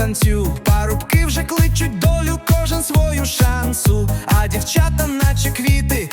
танцю. Парубки вже кличуть долю, кожен свою шансу. А дівчата, наче квіти,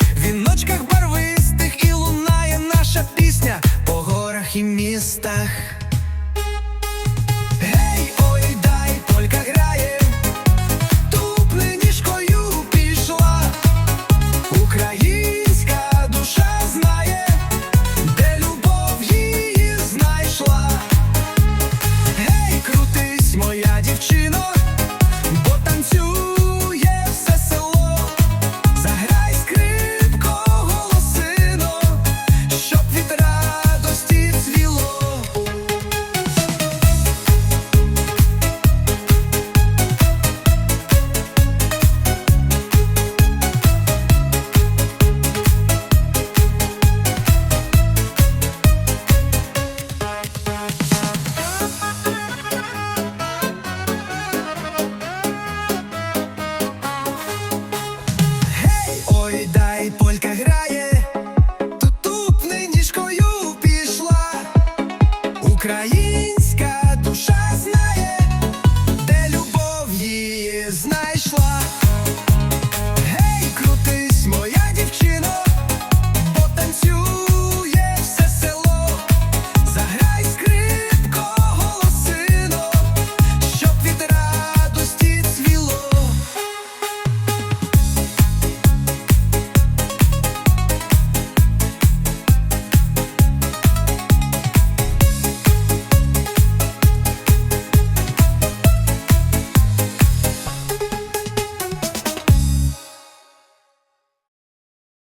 Полька грає, тут нинішкою пішла, українська душа знає, де любов її знайшла.